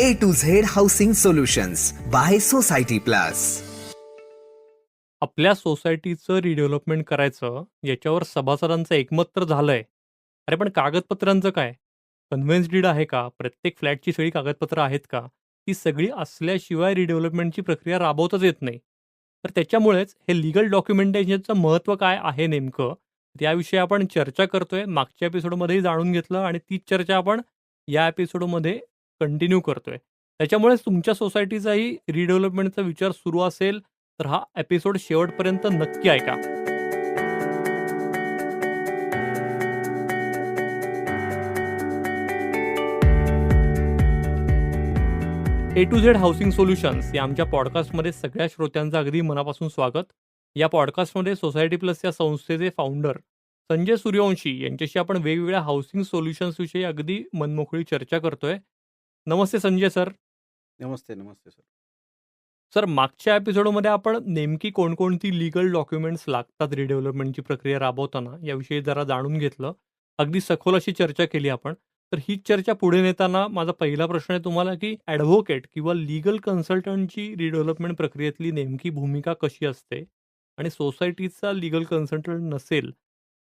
A to Z housing solutions by society plus आपल्या सोसायटीचं redevelopment करायचं याच्यावर सभासदांचं एकमत तर झालंय. अरे पण कागदपत्रांचं काय? कन्व्हेन्स डीड आहे का? प्रत्येक फ्लॅटची सगळी कागदपत्रं आहेत का? ती सगळी असल्याशिवाय रिडेव्हलपमेंटची प्रक्रिया राबवताच येत नाही. तर त्याच्यामुळेच हे लिगल डॉक्युमेंटेशनचं महत्त्व काय आहे नेमकं? त्याविषयी आपण चर्चा करतोय. मागच्या एपिसोडमध्येही जाणून घेतलं आणि तीच चर्चा आपण या एपिसोडमध्ये कंटिन्यू करतोय. त्याच्यामुळे तुमच्या सोसायटीचाही रिडेव्हलपमेंटचा विचार सुरू असेल तर हा एपिसोड शेवटपर्यंत नक्की ऐका. A to Z housing solutions या आमच्या पॉडकास्टमध्ये सगळ्या श्रोत्यांचं अगदी मनापासून स्वागत. या पॉडकास्टमध्ये सोसायटी प्लस या संस्थेचे फाउंडर संजय सूर्यवंशी यांच्याशी आपण वेगवेगळ्या हाऊसिंग सोल्युशन्स विषयी अगदी मनमोकळी चर्चा करतोय. नमस्ते संजय सर. नमस्ते नमस्ते सर. सर मागच्या एपिसोडमध्ये आपण नेमकी कोणकोणती लिगल डॉक्युमेंट्स लागतात रिडेव्हलपमेंटची प्रक्रिया राबवताना याविषयी जरा जाणून घेतलं. अगदी सखोल अशी चर्चा केली आपण. तर ही चर्चा पुढे नेताना माझा पहिला प्रश्न आहे तुम्हाला की ॲडव्होकेट किंवा लिगल कन्सल्टंटची रिडेव्हलपमेंट प्रक्रियेतली नेमकी भूमिका कशी असते? आणि सोसायटीचा लिगल कन्सल्टंट नसेल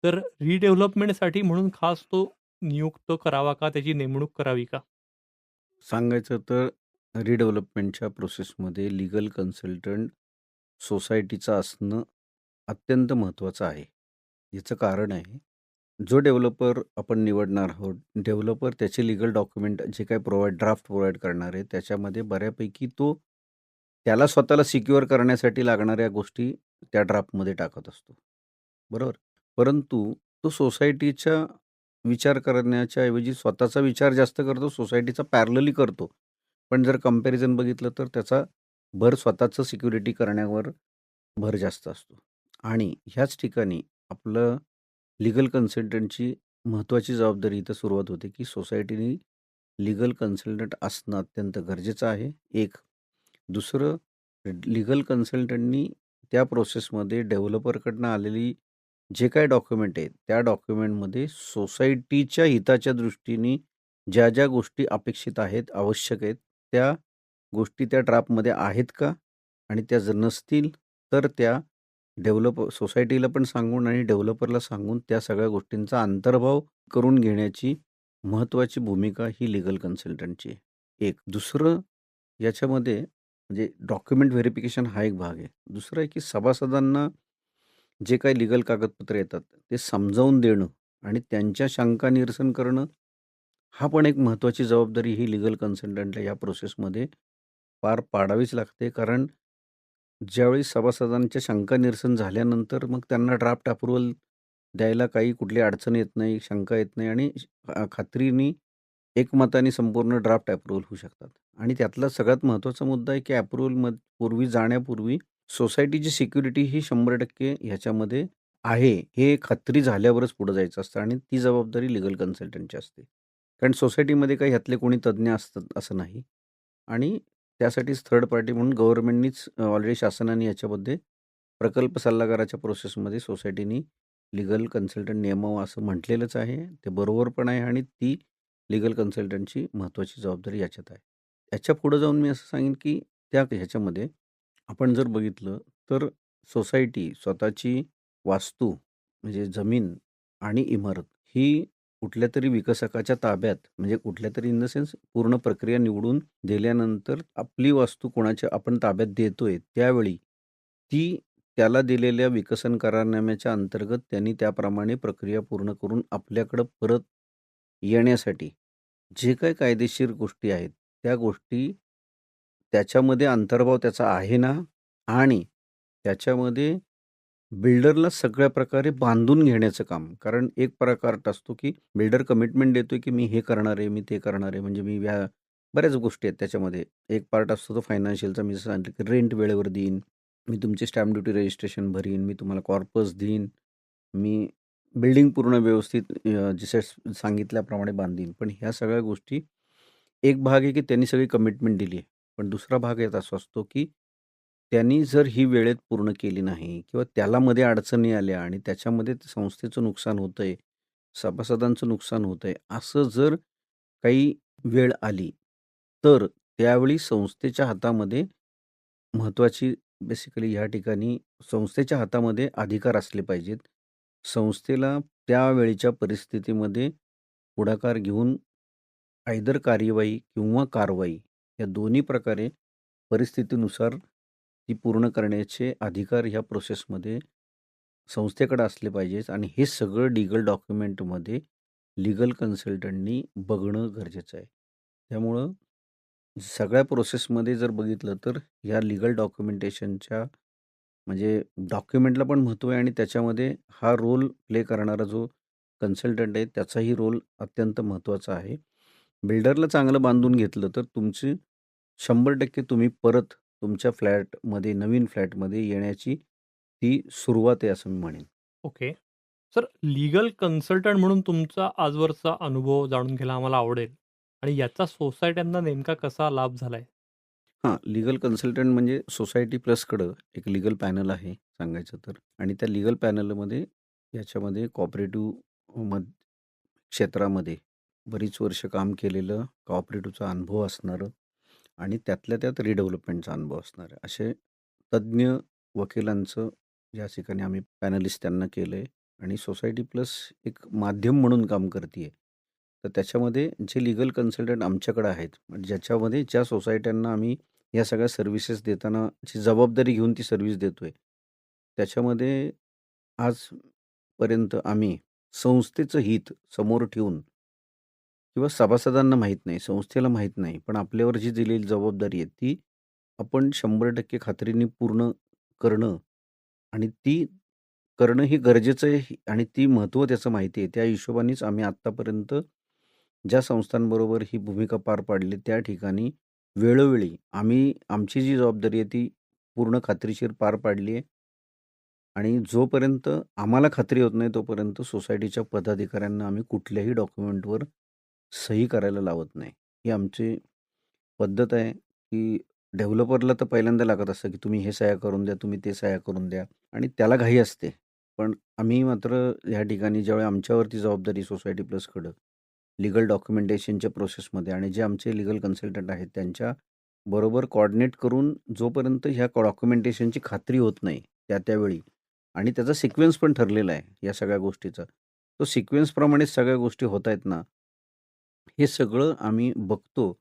तर रिडेव्हलपमेंटसाठी म्हणून खास तो नियुक्त करावा का? त्याची नेमणूक करावी का? सांगायचं तर रिडेव्हलपमेंटच्या प्रोसेसमध्ये लीगल कन्सल्टंट सोसायटीचं असणं अत्यंत महत्त्वाचं आहे. याचं कारण आहे जो डेव्हलपर आपण निवडणार आहोत डेव्हलपर त्याचे लीगल डॉक्युमेंट जे काही प्रोव्हाइड ड्राफ्ट प्रोव्हाइड करणार आहे त्याच्यामध्ये बऱ्यापैकी तो त्याला स्वतःला सिक्युअर करण्यासाठी लागणाऱ्या गोष्टी त्या ड्राफ्टमध्ये टाकत असतो. बरोबर? परंतु तो सोसायटीच्या विचार करण्याच्या ऐवजी स्वतःचा विचार जास्त करतो सोसायटीचा पॅरलली करतो. पण जर कंपॅरिझन बघितलं तर त्याचा भर स्वतःचं सिक्युरिटी करण्यावर भर जास्त असतो. आणि ह्याच ठिकाणी आपलं लिगल कन्सल्टंटची महत्त्वाची जबाबदारी इथं सुरुवात होते की सोसायटीने लिगल कन्सल्टंट असणं अत्यंत गरजेचं आहे. एक. दुसरं लिगल कन्सल्टंटनी त्या प्रोसेसमध्ये डेव्हलपरकडनं आलेली जे काही डॉक्युमेंट आहेत त्या डॉक्युमेंटमध्ये सोसायटीच्या हिताच्या दृष्टीने ज्या ज्या गोष्टी अपेक्षित आहेत आवश्यक आहेत त्या गोष्टी त्या ड्राफ्टमध्ये आहेत का? आणि त्या जर नसतील तर त्या डेव्हलप सोसायटीला पण सांगून आणि डेव्हलपरला सांगून त्या सगळ्या गोष्टींचा अंतर्भाव करून घेण्याची महत्त्वाची भूमिका ही लिगल कन्सल्टंटची आहे. एक. दुसरं याच्यामध्ये म्हणजे डॉक्युमेंट व्हेरिफिकेशन हा एक भाग आहे. दुसरं आहे की सभासदांना जे काही लिगल कागदपत्र येतात ते समजावून देणं आणि त्यांच्या शंका निरसन करणं हा पण एक महत्त्वाची जबाबदारी ही लिगल कन्सल्टंटला या प्रोसेसमध्ये पार पाडावीच लागते. कारण ज्यावेळी सभासदांच्या शंका निरसन झाल्यानंतर मग त्यांना ड्राफ्ट अप्रुव्हल द्यायला काही कुठली अडचण येत नाही शंका येत नाही आणि अ, खात्रीने एकमताने संपूर्ण ड्राफ्ट अप्रुव्हल होऊ शकतात. आणि त्यातला सगळ्यात महत्त्वाचा मुद्दा आहे की अप्रुव्हल पूर्वी जाण्यापूर्वी सोसायटीची सिक्युरिटी ही शंभर टक्के ह्याच्यामध्ये आहे. हे खात्री झाल्यावरच पुढं जायचं असतं आणि ती जबाबदारी लिगल कन्सल्टंटची असते. कारण सोसायटीमध्ये काही ह्यातले कोणी तज्ज्ञ असतात असं नाही. आणि त्यासाठीच थर्ड पार्टी म्हणून गव्हर्नमेंटनीच ऑलरेडी शासनाने याच्यामध्ये प्रकल्प सल्लागाराच्या प्रोसेसमध्ये सोसायटीनी लिगल कन्सल्टंट नेमावं असं म्हटलेलंच आहे. ते बरोबर पण आहे आणि ती लिगल कन्सल्टंटची महत्त्वाची जबाबदारी याच्यात आहे. याच्या पुढं जाऊन मी असं सांगेन की त्या ह्याच्यामध्ये आपण जर बघितलं तर सोसायटी स्वतःची वास्तू म्हणजे जमीन आणि इमारत ही कुठल्या तरी विकसकाच्या ताब्यात म्हणजे कुठल्या तरी इन द सेन्स पूर्ण प्रक्रिया निवडून दिल्यानंतर आपली वास्तू कोणाच्या आपण ताब्यात देतोय त्यावेळी ती त्याला दिलेल्या विकसन करारनाम्याच्या अंतर्गत त्यांनी त्याप्रमाणे प्रक्रिया पूर्ण करून आपल्याकडं परत येण्यासाठी जे काही कायदेशीर गोष्टी आहेत त्या गोष्टी त्याच्यामध्ये अंतर्भाव त्याचा आहे ना? आणि त्याच्यामध्ये बिल्डरला सगळ्या प्रकारे बांधून घेण्याचं काम. कारण एक प्रकार असतो की बिल्डर कमिटमेंट देतोय की मी हे करणार आहे मी ते करणार आहे. म्हणजे मी व्या बऱ्याच गोष्टी आहेत त्याच्यामध्ये. एक पार्ट असतो तो फायनान्शियलचा मी सांगितलं की रेंट वेळेवर देईन. मी तुमची स्टॅम्प ड्युटी रजिस्ट्रेशन भरीन. मी तुम्हाला कॉर्पस देईन. मी बिल्डिंग पूर्ण व्यवस्थित जसे सांगितल्याप्रमाणे बांधीन. पण ह्या सगळ्या गोष्टी एक भाग आहे की त्यांनी सगळी कमिटमेंट दिली आहे. पण दुसरा भाग याचा असा असतो की त्यांनी जर ही वेळेत पूर्ण केली नाही किंवा त्याला मध्ये अडचणी आल्या आणि त्याच्यामध्ये संस्थेचं नुकसान होतंय सभासदांचं नुकसान होतंय असं जर काही वेळ आली तर त्यावेळी संस्थेच्या हातामध्ये महत्त्वाची बेसिकली ह्या ठिकाणी संस्थेच्या हातामध्ये अधिकार असले पाहिजेत. संस्थेला त्यावेळीच्या परिस्थितीमध्ये पुढाकार घेऊन आयदर कार्यवाही किंवा कारवाई या दोन्ही प्रकारे परिस्थितीनुसार ती पूर्ण करण्याचे अधिकार ह्या प्रोसेसमध्ये संस्थेकडे असले पाहिजेत आणि हे सगळं लीगल डॉक्युमेंटमध्ये लीगल कन्सल्टंटनी बघणं गरजेचं आहे. त्यामुळं सगळ्या प्रोसेसमध्ये जर बघितलं तर ह्या लीगल डॉक्युमेंटेशनच्या म्हणजे डॉक्युमेंटला पण महत्त्व आहे आणि त्याच्यामध्ये हा रोल प्ले करणारा जो कन्सल्टंट आहे त्याचाही रोल अत्यंत महत्त्वाचा आहे. बिल्डरला चांगलं बांधून घेतलं तर तुमची 100% तुम्ही परत तुमच्या फ्लॅटमध्ये नवीन फ्लॅटमध्ये येण्याची ती सुरुवात आहे असं मी म्हणेन. ओके. सर लीगल कन्सल्टंट म्हणून तुमचा आजवरचा अनुभव जाणून घ्यायला आम्हाला आवडेल आणि याचा सोसायट्यांना नेमका कसा लाभ झालाय? हां, लीगल कन्सल्टंट म्हणजे सोसायटी प्लसकडं एक लीगल पॅनल आहे सांगायचं तर आणि त्या लीगल पॅनलमध्ये याच्यामध्ये कोऑपरेटिव्ह मध क्षेत्रामध्ये बरीच वर्ष काम केलेलं, कोऑपरेटिव्हचा अनुभव असणारं आणि त्यातल्या त्यात रिडेव्हलपमेंटचा अनुभव असणारे असे तज्ञ वकिलांचं या ठिकाणी आम्ही पॅनलिस्ट त्यांना केलं आहे आणि सोसायटी प्लस एक माध्यम म्हणून काम करते आहे. तर त्याच्यामध्ये जे लीगल कन्सल्टंट आमच्याकडे आहेत, म्हणजे ज्याच्यामध्ये ज्या सोसायट्यांना आम्ही या सगळ्या सर्व्हिसेस देतानाची जबाबदारी घेऊन ती सर्व्हिस देतो आहे त्याच्यामध्ये आजपर्यंत आम्ही संस्थेचं हित समोर ठेवून किंवा सभासदांना माहीत नाही, संस्थेला माहीत नाही, पण आपल्यावर जी दिलेली जबाबदारी आहे ती आपण 100% खात्रीने पूर्ण करणं आणि ती करणं ही गरजेचं आहे आणि ती महत्त्व त्याचं माहिती आहे. त्या हिशोबानेच आम्ही आत्तापर्यंत ज्या संस्थांबरोबर ही भूमिका पार पाडली त्या ठिकाणी वेळोवेळी आम्ही आमची जी जबाबदारी आहे ती पूर्ण खात्रीशीर पार पाडली आहे. आणि जोपर्यंत आम्हाला खात्री होत नाही तोपर्यंत सोसायटीच्या पदाधिकाऱ्यांना आम्ही कुठल्याही डॉक्युमेंटवर सही करायला लावत नाही. ही आमची पद्धत आहे, की डेव्हलपरला तर पहिल्यांदा लागत असतं, की तुम्ही हे सह्या करून द्या, तुम्ही ते सह्या करून द्या आणि त्याला घाई असते. पण आम्ही मात्र ह्या ठिकाणी ज्यावेळी आमच्यावरती जबाबदारी सोसायटी प्लसकडं लीगल डॉक्युमेंटेशनच्या प्रोसेसमध्ये आणि जे आमचे लीगल कन्सल्टंट आहेत त्यांच्याबरोबर कोऑर्डिनेट करून जोपर्यंत ह्या डॉक्युमेंटेशनची खात्री होत नाही त्या त्यावेळी आणि त्याचा सिक्वेन्स पण ठरलेला आहे या सगळ्या गोष्टीचा. तो सिक्वेन्सप्रमाणेच सगळ्या गोष्टी होतायत ना, हे सगळं आम्ही बघतो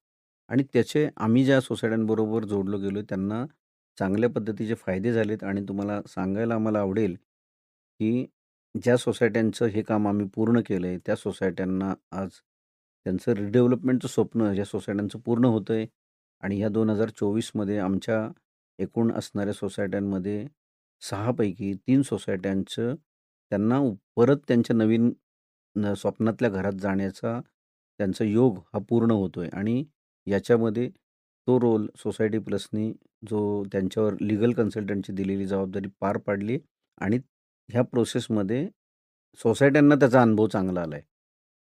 आणि त्याचे आम्ही ज्या सोसायट्यांबरोबर जोडलो गेलो त्यांना चांगल्या पद्धतीचे फायदे झालेत आणि तुम्हाला सांगायला आम्हाला आवडेल, की ज्या सोसायट्यांचं हे काम आम्ही पूर्ण केलंय त्या सोसायट्यांना आज त्यांचं रिडेव्हलपमेंटचं स्वप्न ह्या सोसायट्यांचं पूर्ण होतंय आणि ह्या 2024 मध्ये आमच्या एकूण असणाऱ्या सोसायट्यांमध्ये 6 पैकी 3 सोसायट्यांचं त्यांना परत त्यांच्या नवीन न स्वप्नातल्या घरात जाण्याचा त्यांचा योग हा पूर्ण होतोय आणि याच्यामध्ये तो रोल सोसायटी प्लसनी जो त्यांच्यावर लीगल कन्सल्टंटची दिलेली जबाबदारी पार पाडली आणि ह्या प्रोसेसमध्ये सोसायट्यांना त्याचा अनुभव चांगला आलाय,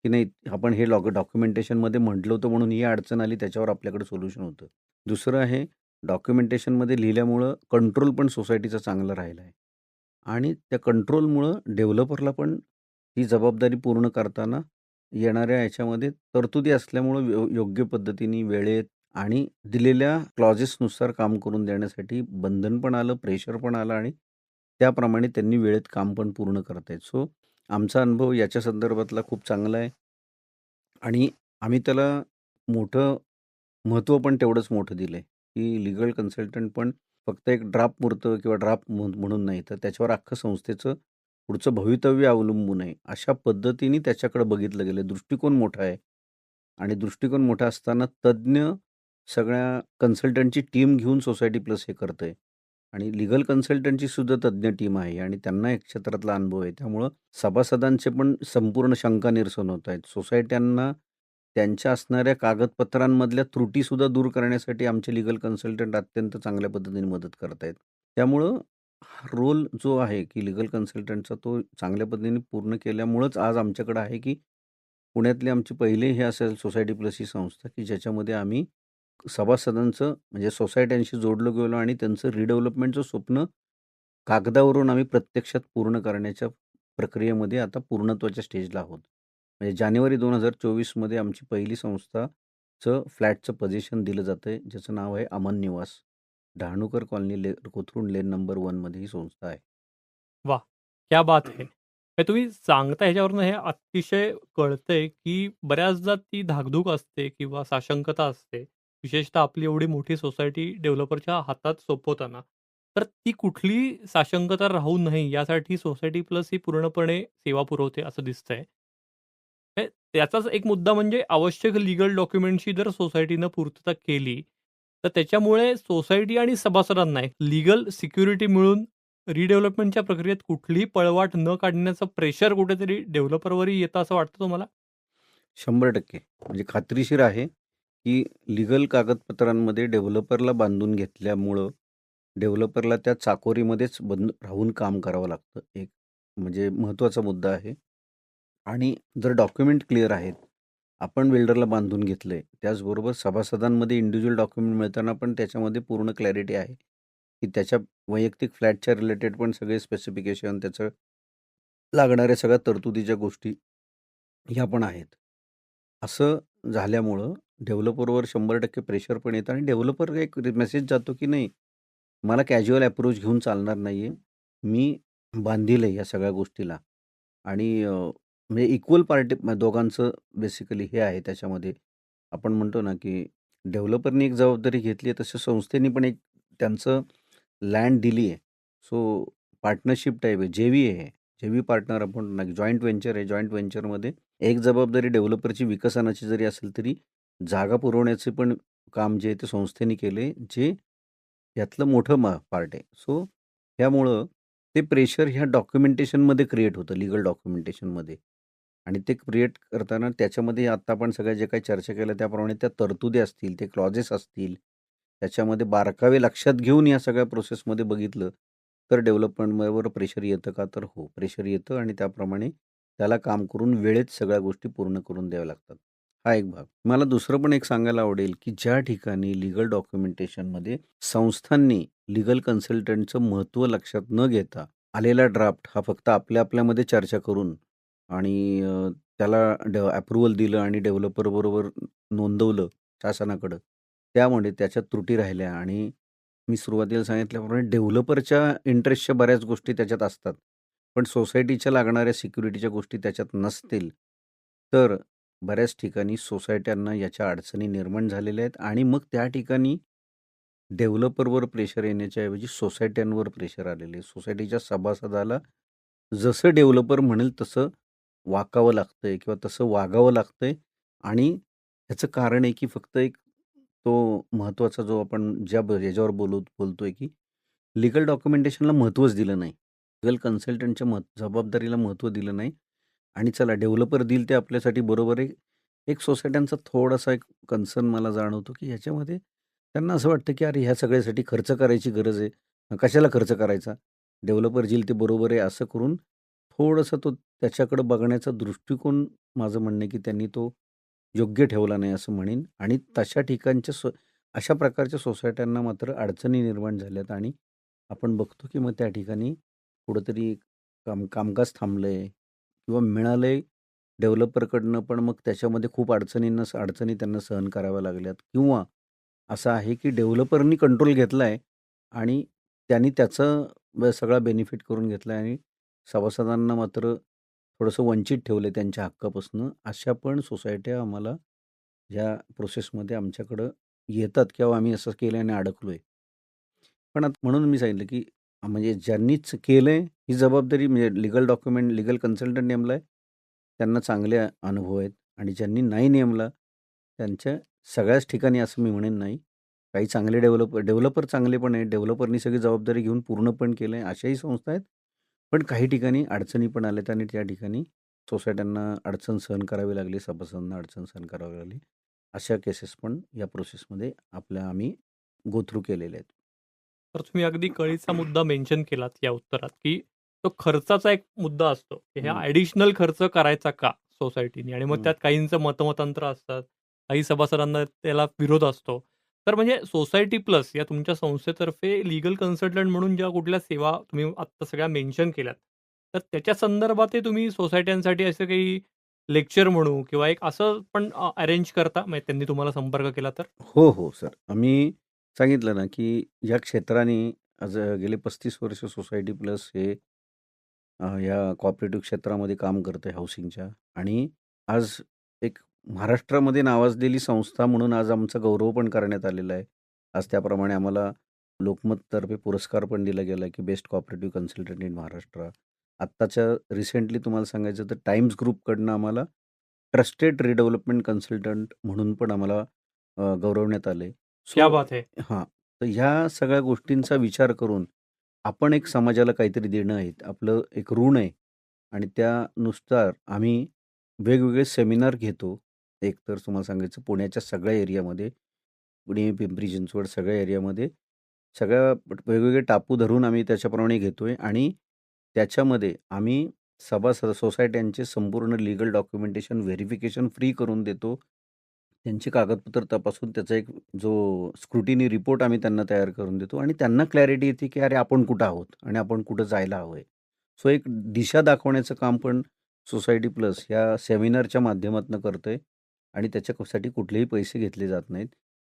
की नाही आपण हे लॉग डॉक्युमेंटेशनमध्ये म्हटलं होतं म्हणून ही अडचण आली त्याच्यावर आपल्याकडे सोल्युशन होतं. दुसरं आहे डॉक्युमेंटेशनमध्ये लिहिल्यामुळं कंट्रोल पण सोसायटीचा चांगला राहिला आहे आणि त्या कंट्रोलमुळं डेव्हलपरला पण ही जबाबदारी पूर्ण करताना येणाऱ्या याच्यामध्ये तरतुदी असल्यामुळं यो योग्य पद्धतीने वेळेत आणि दिलेल्या क्लॉजेसनुसार काम करून देण्यासाठी बंधन पण आलं, प्रेशर पण आलं आणि त्याप्रमाणे त्यांनी वेळेत काम पण पूर्ण करतायत. सो आमचा अनुभव याच्या संदर्भातला खूप चांगला आहे. आणि आम्ही त्याला मोठं महत्त्व पण तेवढंच मोठं दिलंय, की लीगल कन्सल्टंट पण फक्त एक ड्राफ्टपुरतं किंवा ड्राफ्ट म्हण म्हणून नाही, तर त्याच्यावर अख्खं संस्थेचं पुढचं भवितव्य अवलंबून आहे. अशा पद्धतीने त्याच्याकडे बघितलं गेलं. दृष्टिकोन मोठा आहे आणि दृष्टिकोन मोठा असताना तज्ञ सगळ्या कन्सल्टंटची टीम घेऊन सोसायटी प्लस हे करतंय आणि लिगल कन्सल्टंटची सुद्धा तज्ञ टीम आहे आणि त्यांना एक क्षेत्रातला अनुभव आहे. त्यामुळं सभासदांचे पण संपूर्ण शंका निरसन होत आहेत. सोसायट्यांना त्यांच्या असणाऱ्या कागदपत्रांमधल्या त्रुटीसुद्धा दूर करण्यासाठी आमचे लिगल कन्सल्टंट अत्यंत चांगल्या पद्धतीने मदत करत आहेत त्यामुळं हा रोल जो आहे, की लीगल कन्सल्टंटचा तो चांगल्या पद्धतीने पूर्ण केल्यामुळंच आज आमच्याकडे आहे, की पुण्यातली आमची पहिली हे असेल सोसायटी प्लस ही संस्था, की ज्याच्यामध्ये आम्ही सभासदांचं म्हणजे सोसायट्यांशी जोडलो गेलो आणि त्यांचं रिडेव्हलपमेंटचं स्वप्न कागदावरून आम्ही प्रत्यक्षात पूर्ण करण्याच्या प्रक्रियेमध्ये आता पूर्णत्वाच्या स्टेजला आहोत. म्हणजे जानेवारी दोन हजार चोवीसमध्ये आमची पहिली संस्थाचं फ्लॅटचं पोझिशन दिलं जातंय, ज्याचं नाव आहे अमन निवास. डहाणूकर कॉलनी ले कोथरूड लेन नंबर 1 मध्ये ही संस्था आहे. वाह! क्या बात है! हे तुम्ही सांगता ह्याच्यावरून हे अतिशय कळतंय, की बऱ्याचदा ती धाकधूक असते किंवा साशंकता असते. विशेषतः आपली एवढी मोठी सोसायटी डेव्हलपरच्या हातात सोपवताना. तर ती कुठली साशंकता राहू नये यासाठी सोसायटी प्लस ही पूर्णपणे सेवा पुरवते असं दिसतंय. हे त्याचाच एक मुद्दा म्हणजे आवश्यक लीगल डॉक्युमेंटची जर सोसायटीनं पूर्तता केली, तर त्याच्यामुळे सोसायटी आणि सभासदांना एक लीगल सिक्युरिटी मिळून रिडेव्हलपमेंटच्या प्रक्रियेत कुठलीही पळवाट न काढण्याचं प्रेशर कुठेतरी डेव्हलपरवरही येतं असं वाटतं तुम्हाला? 100% म्हणजे खात्रीशीर आहे, की लिगल कागदपत्रांमध्ये डेव्हलपरला बांधून घेतल्यामुळं डेव्हलपरला त्या चाकोरीमध्येच बंद राहून काम करावं लागतं. एक म्हणजे महत्त्वाचा मुद्दा आहे. आणि जर डॉक्युमेंट क्लिअर आहेत, आपण बिल्डरला बांधून घेतलं आहे त्याचबरोबर सभासदांमध्ये इंडिव्हिज्युअल डॉक्युमेंट मिळताना पण त्याच्यामध्ये पूर्ण क्लॅरिटी आहे, की त्याच्या वैयक्तिक फ्लॅटच्या रिलेटेड पण सगळे स्पेसिफिकेशन, त्याचं लागणाऱ्या सगळ्या तरतुदीच्या गोष्टी ह्या पण आहेत. असं झाल्यामुळं डेव्हलपरवर 100% प्रेशर पण येतं आणि डेव्हलपर एक मेसेज जातो, की नाही, मला कॅज्युअल अप्रोच घेऊन चालणार नाहीये. मी बांधील आहे या सगळ्या गोष्टीला आणि अ, म्हणजे इक्वल पार्टी दोघांचं बेसिकली हे आहे त्याच्यामध्ये. आपण म्हणतो ना, की डेव्हलपरनी एक जबाबदारी घेतली आहे, तसं संस्थेनी पण एक त्यांचं लँड दिली आहे. सो पार्टनरशिप टाइप आहे. जे-व्ही आहे. जे व्ही पार्टनर आपण म्हणतो ना, जॉइंट व्हेंचर आहे. जॉइंट व्हेंचरमध्ये एक जबाबदारी डेव्हलपरची विकसनाची जरी असेल, तरी जागा पुरवण्याचे पण काम जे आहे ते संस्थेने केले, जे यातलं मोठं मा पार्ट आहे. सो त्यामुळं ते प्रेशर ह्या डॉक्युमेंटेशनमध्ये क्रिएट होतं, लीगल डॉक्युमेंटेशनमध्ये आणि ते क्रिएट करताना त्याच्यामध्ये आत्ता आपण सगळ्या जे काही चर्चा केल्या त्याप्रमाणे त्या तरतुदी असतील, ते क्लॉजेस असतील, त्याच्यामध्ये बारकावे लक्षात घेऊन या सगळ्या प्रोसेसमध्ये बघितलं, तर डेव्हलपमेंटवर प्रेशर येतं का? तर हो, प्रेशर येतं आणि त्याप्रमाणे त्याला काम करून वेळेत सगळ्या गोष्टी पूर्ण करून द्याव्या लागतात. हा एक भाग. मला दुसरं पण एक सांगायला आवडेल, की ज्या ठिकाणी लीगल डॉक्युमेंटेशनमध्ये संस्थांनी लीगल कन्सल्टंटचं महत्त्व लक्षात न घेता, आलेला ड्राफ्ट हा फक्त आपल्या आपल्यामध्ये चर्चा करून आणि अ, त्याला ड अप्रूव्हल दिलं आणि डेव्हलपरबरोबर नोंदवलं शासनाकडं. त्यामुळे त्याच्यात त्रुटी राहिल्या आणि मी सुरुवातीला सांगितल्याप्रमाणे डेव्हलपरच्या इंटरेस्टच्या बऱ्याच गोष्टी त्याच्यात असतात. पण सोसायटीच्या लागणाऱ्या सिक्युरिटीच्या गोष्टी त्याच्यात नसतील, तर बऱ्याच ठिकाणी सोसायट्यांना याच्या अडचणी निर्माण झालेल्या आहेत आणि मग त्या ठिकाणी डेव्हलपरवर प्रेशर येण्याच्या ऐवजी सोसायट्यांवर प्रेशर आलेलं आहे. सोसायटीच्या सभासदाला जसं डेव्हलपर म्हणेल तसं वाकावं लागतंय किंवा तसं वागावं लागतंय आणि ह्याचं कारण आहे, की फक्त एक तो महत्त्वाचा जो आपण ज्या ब याच्यावर बोलू बोलतोय, की लीगल डॉक्युमेंटेशनला महत्त्वच दिलं नाही. लीगल कन्सल्टंटच्या मह जबाबदारीला महत्त्व दिलं नाही आणि चला डेव्हलपर देईल ते आपल्यासाठी बरोबर आहे. एक सोसायट्यांचा थोडासा एक कन्सर्न मला जाणवतो, की ह्याच्यामध्ये त्यांना असं वाटतं, की अरे ह्या सगळ्यासाठी खर्च करायची गरज आहे. कशाला खर्च करायचा? डेव्हलपर देईल ते बरोबर आहे असं करून थोडंसं तो त्याच्याकडं बघण्याचा दृष्टिकोन माझं म्हणणं आहे, की त्यांनी तो योग्य ठेवला नाही असं म्हणेन. आणि तशा ठिकाणच्या सो अशा प्रकारच्या सोसायट्यांना मात्र अडचणी निर्माण झाल्यात आणि आपण बघतो, की मग त्या ठिकाणी कुठंतरी काम कामकाज थांबलं आहे किंवा मिळालं आहे डेव्हलपरकडनं, पण मग त्याच्यामध्ये खूप अडचणींना अडचणी त्यांना सहन कराव्या लागल्यात. किंवा असं आहे, की डेव्हलपरनी कंट्रोल घेतला आहे आणि त्यांनी त्याचं सगळा बेनिफिट करून घेतलाय आणि सभासदांना मात्र थोडंसं वंचित ठेवलंय त्यांच्या हक्कापासून अशा पण सोसायट्या आम्हाला या प्रोसेसमध्ये आमच्याकडं येतात किंवा आम्ही असं केल्याने आहे पण आता म्हणून मी सांगितलं, की म्हणजे ज्यांनीच केलं आहे ही जबाबदारी म्हणजे लीगल डॉक्युमेंट लीगल कन्सल्टंट नेमला आहे त्यांना चांगले अनुभव आहेत आणि ज्यांनी नाही नेमला, त्यांच्या सगळ्याच ठिकाणी असं मी म्हणेन नाही. काही चांगले डेव्हलपर डेव्हलपर चांगले पण आहेत. डेव्हलपरनी सगळी जबाबदारी घेऊन पूर्ण पण केलं आहे अशाही संस्था आहेत. पण काही ठिकाणी अडचणी पण आल्यात आणि त्या ठिकाणी सोसायट्यांना अडचण सहन करावी लागली, सभासदांना अडचण सहन करावी लागली. अशा केसेस पण या प्रोसेसमध्ये आपल्या आम्ही गो थ्रू केलेल्या आहेत. तर तुम्ही अगदी कळीचा मुद्दा मेन्शन केलात या उत्तरात, की तो खर्चाचा एक मुद्दा असतो, की हे हं. ॲडिशनल खर्च करायचा का सोसायटीने? आणि मग. त्यात काहींचं मतमतांतर असतात. काही सभासदांना त्याला विरोध असतो. तर म्हणजे सोसायटी प्लस या तुमच्या संस्थेतर्फे लीगल कन्सल्टंट म्हणून ज्या कुठल्या सेवा तुम्ही आत्ता सगळ्या मेन्शन केल्यात, तर त्याच्या संदर्भातही तुम्ही सोसायट्यांसाठी असं काही लेक्चर म्हणू किंवा एक असं पण अ, अरेंज करता? म्हणजे त्यांनी तुम्हाला संपर्क केला तर? हो, हो, सर. आम्ही सांगितलं ना, की या क्षेत्राने आज गेले 35 वर्ष सोसायटी प्लस हे अ, या कॉपरेटिव्ह क्षेत्रामध्ये काम करतं आहे हाउसिंगच्या आणि आज एक महाराष्ट्रामध्ये नावाजलेली संस्था म्हणून आज आमचा गौरव पण करण्यात आलेला आहे. आज त्याप्रमाणे आम्हाला लोकमततर्फे पुरस्कार पण दिला गेला, की best cooperative consultant in Maharashtra. आत्ताच्या रिसेंटली तुम्हाला सांगायचं तर टाइम्स ग्रुपकडनं आम्हाला ट्रस्टेड रिडेव्हलपमेंट कन्सल्टंट म्हणून पण आम्हाला अ, गौरवण्यात आलंय. क्या सो बात है! हां. तर ह्या सगळ्या गोष्टींचा विचार करून आपण एक समाजाला काहीतरी देणं आहे. आपलं एक ऋण आहे आणि त्यानुसार आम्ही वेगवेगळे सेमिनार घेतो. एक तर तुम्हाला सांगायचं पुण्याच्या सगळ्या एरियामध्ये, पुणे, पिंपरी चिंचवड सगळ्या एरियामध्ये सगळ्या वेगवेगळे टापू धरून आम्ही त्याच्याप्रमाणे घेतो आहे आणि त्याच्यामध्ये आम्ही सभासद सोसायट्यांचे संपूर्ण लीगल डॉक्युमेंटेशन व्हेरिफिकेशन फ्री करून देतो. त्यांची कागदपत्र तपासून त्याचा एक जो स्क्रुटिनी रिपोर्ट आम्ही त्यांना तयार करून देतो आणि त्यांना क्लॅरिटी येते, की अरे आपण कुठं आहोत आणि आपण कुठं जायला हवं आहे सो एक दिशा दाखवण्याचं काम पण सोसायटी प्लस या सेमिनारच्या माध्यमातून करतोय आणि त्याच्यासाठी कुठलेही पैसे घेतले जात नाहीत.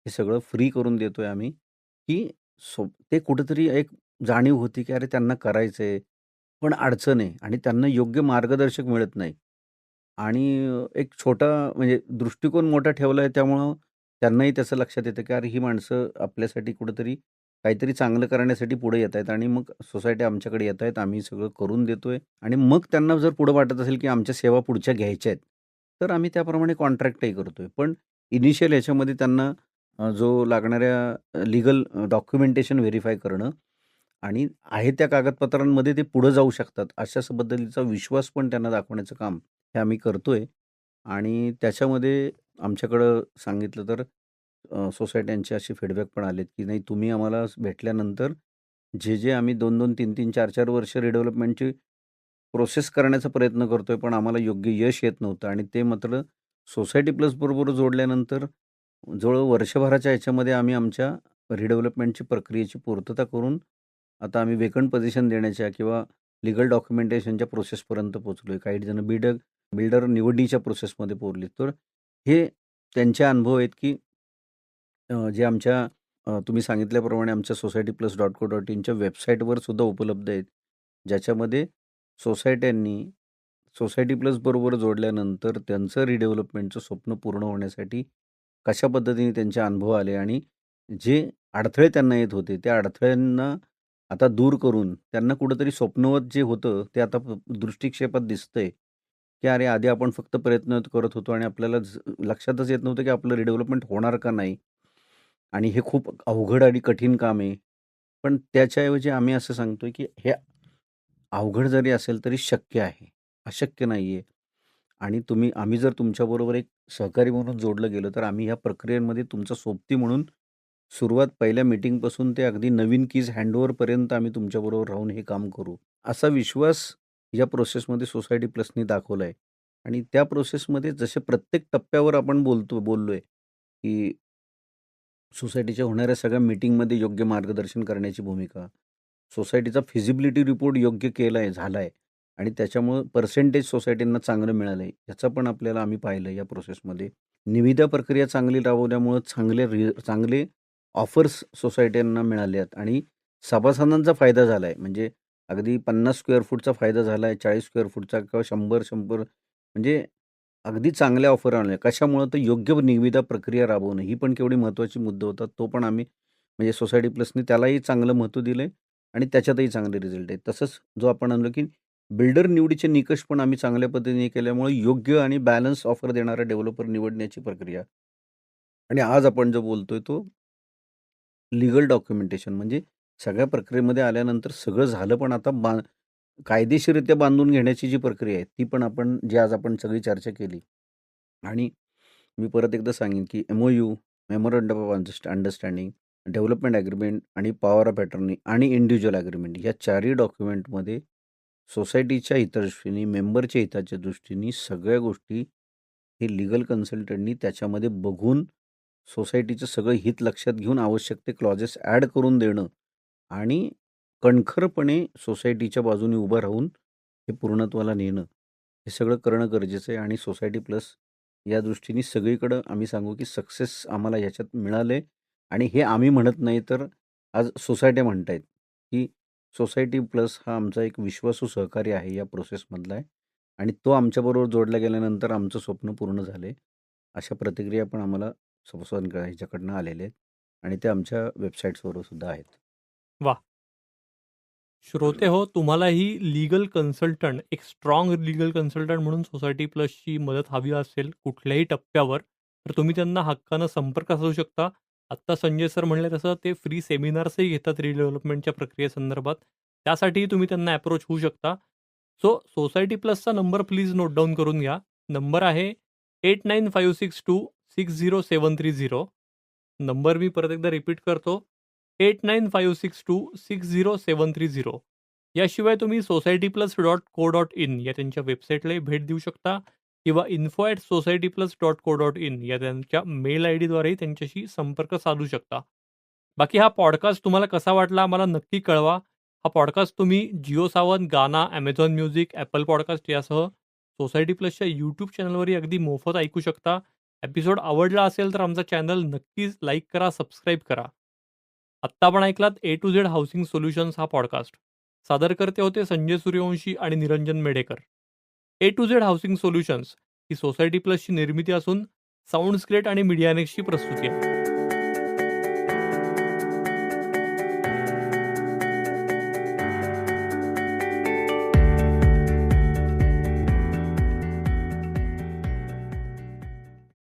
हे सगळं फ्री करून देतोय आम्ही, की सो ते कुठेतरी एक जाणीव होती, की अरे त्यांना करायचंय, पण अडचण आहे आणि त्यांना योग्य मार्गदर्शक मिळत नाही. आणि एक छोटा म्हणजे दृष्टिकोन मोठा ठेवलाय त्यामुळं त्यांनाही त्याचं लक्षात येतं, की अरे ही माणसं आपल्यासाठी कुठेतरी काहीतरी चांगलं करण्यासाठी पुढे येतायत आणि मग सोसायटी आमच्याकडे येतायत. आम्ही सगळं करून देतोय आणि मग त्यांना जर पुढे वाटत असेल, की आमच्या सेवा पुढच्या घ्यायच्या आहेत, तर आम्ही त्याप्रमाणे कॉन्ट्रॅक्टही करतोय. पण इनिशियल याच्यामध्ये त्यांना अ, जो लागणाऱ्या लीगल डॉक्युमेंटेशन व्हेरिफाय करणं आणि आहे त्या कागदपत्रांमध्ये ते पुढे जाऊ शकतात, अशा पद्धतीचा विश्वास पण त्यांना दाखवण्याचं काम हे आम्ही करतोय आणि त्याच्यामध्ये आमच्याकडं सांगितलं तर अ, सोसायट्यांचे असे फीडबॅक पण आलेत, की नाही तुम्ही आम्हाला भेटल्यानंतर जे, जे आम्ही 2-2, 3-3, 4-4 वर्ष रिडेव्हलपमेंटची प्रोसेस करण्याचा प्रयत्न करतोय, पण आम्हाला योग्य यश येत नव्हतं आणि ते मात्र सोसायटी प्लस बरोबर जोडल्यानंतर जवळ वर्षभराच्या याच्यामध्ये आम्ही आमच्या रिडेव्हलपमेंटची प्रक्रियेची पूर्तता करून आता आम्ही वेकंट पोझिशन देण्याच्या किंवा लीगल डॉक्युमेंटेशनच्या प्रोसेसपर्यंत पोहोचलोय. काही जण बिल्डर बिल्डर निवडीच्या प्रोसेसमध्ये पोहोचले. तर हे त्यांचे अनुभव आहेत, की जे आमच्या तुम्ही सांगितल्याप्रमाणे आमच्या society plus dot co dot इनच्या वेबसाईटवर सुद्धा उपलब्ध आहेत. ज्याच्यामध्ये सोसायट्यांनी सोसायटी प्लस बरोबर जोडल्यानंतर त्यांचं रिडेव्हलपमेंटचं स्वप्न पूर्ण होण्यासाठी कशा पद्धतीने त्यांचे अनुभव आले आणि जे अडथळे त्यांना येत होते, त्या अडथळ्यांना आता दूर करून त्यांना कुठंतरी स्वप्नवत जे होतं, ते आता प दृष्टिक्षेपात दिसतंय, की अरे आधी आपण फक्त प्रयत्न करत होतो आणि आपल्याला ज लक्षातच येत नव्हतं, की आपलं रिडेव्हलपमेंट होणार का नाही? आणि हे खूप अवघड आणि कठीण काम आहे. पण त्याच्याऐवजी आम्ही असं सांगतोय, की हे अवघड जरी असेल तरी शक्य आहे. अशक्य नाहीये. आणि तुम्ही आम्ही जर तुमच्याबरोबर एक सहकारी म्हणून जोडलं गेलो, तर आम्ही ह्या प्रक्रियेमध्ये तुमचा सोबती म्हणून सुरुवात पहिल्या मीटिंगपासून ते अगदी नवीन कीज हँडओव्हरपर्यंत आम्ही तुमच्याबरोबर राहून हे काम करू. असा विश्वास या प्रोसेसमध्ये सोसायटी प्लसनी दाखवला आहे. आणि त्या प्रोसेसमध्ये जसे प्रत्येक टप्प्यावर आपण बोलतो बोललोय, की सोसायटीच्या होणाऱ्या सगळ्या मीटिंगमध्ये योग्य मार्गदर्शन करण्याची भूमिका, सोसायटीचा फिजिबिलिटी रिपोर्ट योग्य केलाय, आहे आणि त्याच्यामुळं पर्सेंटेज सोसायटींना चांगलं मिळालं आहे याचं पण आपल्याला आम्ही पाहिलं या प्रोसेसमध्ये. निविदा प्रक्रिया चांगली राबवल्यामुळं चांगले रि चांगले ऑफर्स सोसायट्यांना मिळाल्यात आणि सभासदांचा फायदा झाला आहे म्हणजे अगदी 50 स्क्वेअर फूटचा फायदा झाला आहे 40 स्क्वेअर फूटचा किंवा 100-100 म्हणजे अगदी चांगल्या ऑफर आल्या. कशामुळं? तर योग्य निविदा प्रक्रिया राबवणं, ही पण केवढी महत्त्वाची मुद्दा होता. तो पण आम्ही म्हणजे सोसायटी प्लसने त्यालाही चांगलं महत्त्व दिलं आहे आणि त्याच्यातही चांगले रिझल्ट आहेत. तसंच जो आपण म्हणलो, की बिल्डर निवडीचे निकष पण आम्ही चांगल्या पद्धतीने केल्यामुळे योग्य आणि बॅलन्स ऑफर देणारा डेव्हलपर निवडण्याची प्रक्रिया आणि आज आपण जो बोलतोय तो लीगल डॉक्युमेंटेशन म्हणजे सगळ्या प्रक्रियेमध्ये आल्यानंतर सगळं झालं, पण आता बा कायदेशीररित्या बांधून घेण्याची जी प्रक्रिया आहे, ती पण आपण जी आज आपण सगळी चर्चा केली आणि मी परत एकदा सांगेन, की MOU, memorandum of understanding, development agreement आणि पॉवर ऑफ अटर्नी आणि इंडिव्हिज्युअल ॲग्रीमेंट या चारही डॉक्युमेंटमध्ये सोसायटीच्या हितदृष्टीने, मेंबरच्या हिताच्या दृष्टीने सगळ्या गोष्टी हे लीगल कन्सल्टंटनी त्याच्यामध्ये बघून सोसायटीचं सगळं हित लक्षात घेऊन आवश्यक ते क्लॉजेस ॲड करून देणं आणि कणखरपणे सोसायटीच्या बाजूने उभं राहून हे पूर्णत्वाला नेणं, हे सगळं करणं गरजेचं आहे आणि सोसायटी प्लस या दृष्टीने सगळीकडं आम्ही सांगू की सक्सेस आम्हाला ह्याच्यात मिळाले आणि हे आम्ही म्हणत नाही तर आज सोसायट्या म्हणत आहेत की सोसायटी प्लस हा आमचा एक विश्वासू सहकारी आहे या प्रोसेसमधला आहे आणि तो आमच्याबरोबर जोडला गेल्यानंतर आमचं स्वप्न पूर्ण झाले अशा प्रतिक्रिया पण आम्हाला सभासद ह्याच्याकडनं आलेले आहेत आणि ते आमच्या वेबसाईट्सवर सुद्धा आहेत वा श्रोते हो, तुम्हालाही लीगल कन्सल्टंट, एक स्ट्राँग लीगल कन्सल्टंट म्हणून सोसायटी प्लसची मदत हवी असेल कुठल्याही टप्प्यावर, तर तुम्ही त्यांना हक्कानं संपर्क साधू शकता. आत्ता संजय सर म्हणले तसं ते फ्री सेमिनार्सही घेतात रिडेव्हलपमेंटच्या प्रक्रियेसंदर्भात. त्यासाठीही तुम्ही त्यांना अप्रोच होऊ शकता. सो सोसायटी प्लसचा नंबर प्लीज नोट डाउन करून घ्या. नंबर आहे 8956260730 नंबर मी परत एकदा रिपीट करतो 8956260730 याशिवाय तुम्ही society plus dot co dot in या त्यांच्या वेबसाईटलाही भेट देऊ शकता किंवा info at society plus dot co dot in या त्यांच्या मेल आय डीद्वारेही त्यांच्याशी संपर्क साधू शकता. बाकी हा पॉडकास्ट तुम्हाला कसा वाटला मला नक्की कळवा. हा पॉडकास्ट तुम्ही Jio Saavn, Gaana, Amazon music, Apple podcast यासह सोसायटी प्लसच्या यूट्यूब चॅनलवरही अगदी मोफत ऐकू शकता. एपिसोड आवडला असेल तर आमचा चॅनल नक्कीच लाईक करा, सबस्क्राईब करा. आत्ता आपण ऐकलात A to Z housing solutions हा पॉडकास्ट. सादरकर्ते होते संजय सूर्यवंशी आणि Niranjan Medhekar. A to Z housing solutions he society प्लसची निर्मिती असून साऊंड ग्रेट आणि मीडियानेक्सची प्रस्तुती आहे.